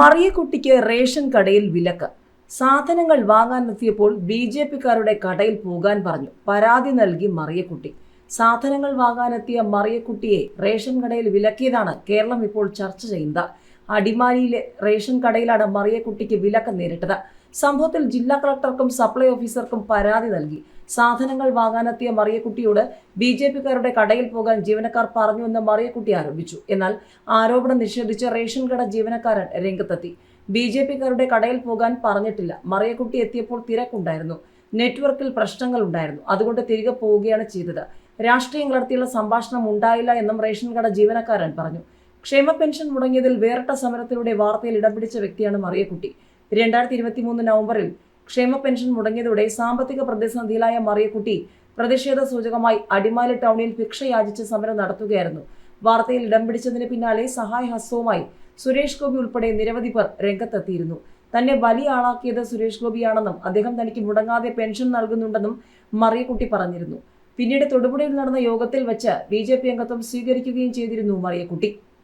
മറിയക്കുട്ടിക്ക് ration കടയിൽ വിലക്ക്. സാധനങ്ങൾ വാങ്ങാനെത്തിയപ്പോൾ ബി ജെ പിക്കാരുടെ കടയിൽ പോകാൻ പറഞ്ഞു. പരാതി നൽകി മറിയക്കുട്ടി. സാധനങ്ങൾ വാങ്ങാനെത്തിയ മറിയക്കുട്ടിയെ റേഷൻ കടയിൽ വിലക്കിയതാണ് കേരളം ഇപ്പോൾ ചർച്ച ചെയ്യുന്നത്. അടിമാലിയിലെ റേഷൻ കടയിലാണ് മറിയക്കുട്ടിക്ക് വിലക്ക് നേരിട്ടത്. സംഭവത്തിൽ ജില്ലാ കളക്ടർക്കും സപ്ലൈ ഓഫീസർക്കും പരാതി നൽകി. സാധനങ്ങൾ വാങ്ങാനെത്തിയ മറിയക്കുട്ടിയോട് ബി ജെ പിക്കാരുടെ കടയിൽ പോകാൻ ജീവനക്കാർ പറഞ്ഞുവെന്ന് മറിയക്കുട്ടി ആരോപിച്ചു. എന്നാൽ ആരോപണം നിഷേധിച്ച റേഷൻ കട ജീവനക്കാരൻ രംഗത്തെത്തി. ബി ജെ പിക്കാരുടെ കടയിൽ പോകാൻ പറഞ്ഞിട്ടില്ല. മറിയക്കുട്ടി എത്തിയപ്പോൾ തിരക്കുണ്ടായിരുന്നു. നെറ്റ്വർക്കിൽ പ്രശ്നങ്ങൾ ഉണ്ടായിരുന്നു. അതുകൊണ്ട് തിരികെ പോവുകയാണ് ചെയ്തത്. രാഷ്ട്രീയം കലർത്തിയുള്ള സംഭാഷണം ഉണ്ടായില്ല എന്നും റേഷൻ കട ജീവനക്കാരൻ പറഞ്ഞു. ക്ഷേമ പെൻഷൻ മുടങ്ങിയതിൽ വേറിട്ട സമരത്തിലൂടെ വാർത്തയിൽ ഇടം പിടിച്ച വ്യക്തിയാണ് മറിയക്കുട്ടി. രണ്ടായിരത്തി ഇരുപത്തി മൂന്ന് നവംബറിൽ ക്ഷേമ പെൻഷൻ മുടങ്ങിയതോടെ സാമ്പത്തിക പ്രതിസന്ധിയിലായ മറിയക്കുട്ടി പ്രതിഷേധ സൂചകമായി അടിമാലി ടൗണിൽ ഭിക്ഷ യാചിച്ച് സമരം നടത്തുകയായിരുന്നു. വാർത്തയിൽ ഇടം പിടിച്ചതിന് പിന്നാലെ സഹായ ഹസ്തവുമായി സുരേഷ് ഗോപി ഉൾപ്പെടെ നിരവധി പേർ രംഗത്തെത്തിയിരുന്നു. തന്നെ വലിയ ആളാക്കിയത് സുരേഷ് ഗോപിയാണെന്നും അദ്ദേഹം തനിക്ക് മുടങ്ങാതെ പെൻഷൻ നൽകുന്നുണ്ടെന്നും മറിയക്കുട്ടി പറഞ്ഞിരുന്നു. പിന്നീട് തൊടുപുഴയിൽ നടന്ന യോഗത്തിൽ വച്ച് ബി ജെ പി അംഗത്വം സ്വീകരിക്കുകയും ചെയ്തിരുന്നു മറിയക്കുട്ടി.